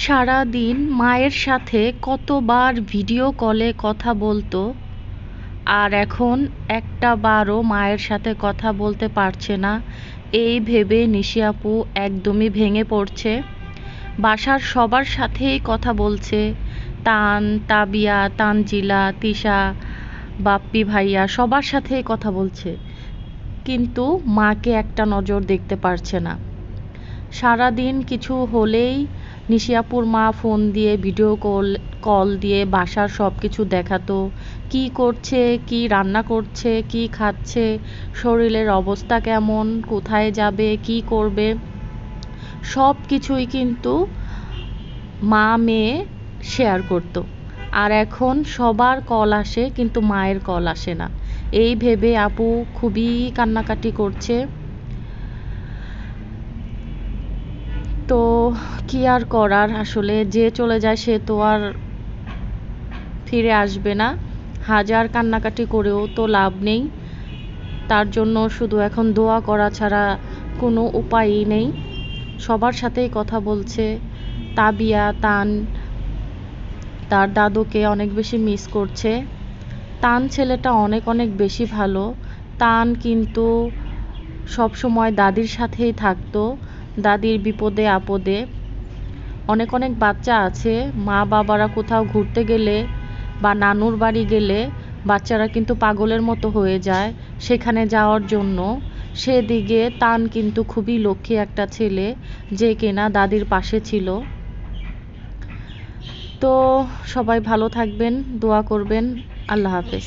সারা দিন মায়ের সাথে কতবার ভিডিও কলে কথা বলতো, আর এখন একটা বারও মায়ের সাথে কথা বলতে পারছে না। এই ভেবে নিশি আপু একদমই ভেঙে পড়ছে। বাসার সবার সাথেই কথা বলছে, তান, তাবিয়া, তানজিলা, তিশা, বাপ্পি ভাইয়া সবার সাথেই কথা বলছে। কিন্তু মাকে একটা নজর দেখতে পারছে না। সারাদিন কিছু হলেই নিশিয়াপুর মা ফোন দিয়ে ভিডিও কল কল দিয়ে বাসার সব কিছু দেখাতো। কি করছে, কি রান্না করছে, কি খাচ্ছে, শরীরের অবস্থা কেমন, কোথায় যাবে, কি করবে? সব কিছুই কিন্তু মা, মেয়ে শেয়ার করত। আর এখন সবার কল আসে, কিন্তু মায়ের কল আসে না। এই ভেবে আপু খুবই কান্নাকাটি করছে। তো কি আর করার? আসলে যে চলে যায় সে তো আর ফিরে আসবে না। হাজার কান্নাকাটি করেও তো লাভ নেই। তার জন্য শুধু এখন দোয়া করা ছাড়া কোনো উপায়ই নেই। সবার সাথেই কথা বলছে তাবিয়া, তান। তার দাদুকে অনেক বেশি মিস করছে। তান ছেলেটা অনেক অনেক বেশি ভালো। তান কিন্তু সব সময় দাদির সাথেই থাকতো। দাদির বিপদে আপদে। অনেক অনেক বাচ্চা আছে, মা বাবারা কোথাও ঘুরতে গেলে বা নানুর বাড়ি গেলে বাচ্চারা কিন্তু পাগলের মতো হয়ে যায় সেখানে যাওয়ার জন্য। সেদিকে তান কিন্তু খুবই লক্ষ্মী একটা ছেলে যে কিনা দাদির পাশে ছিল। তো সবাই ভালো থাকবেন, দোয়া করবেন। আল্লাহ হাফেজ।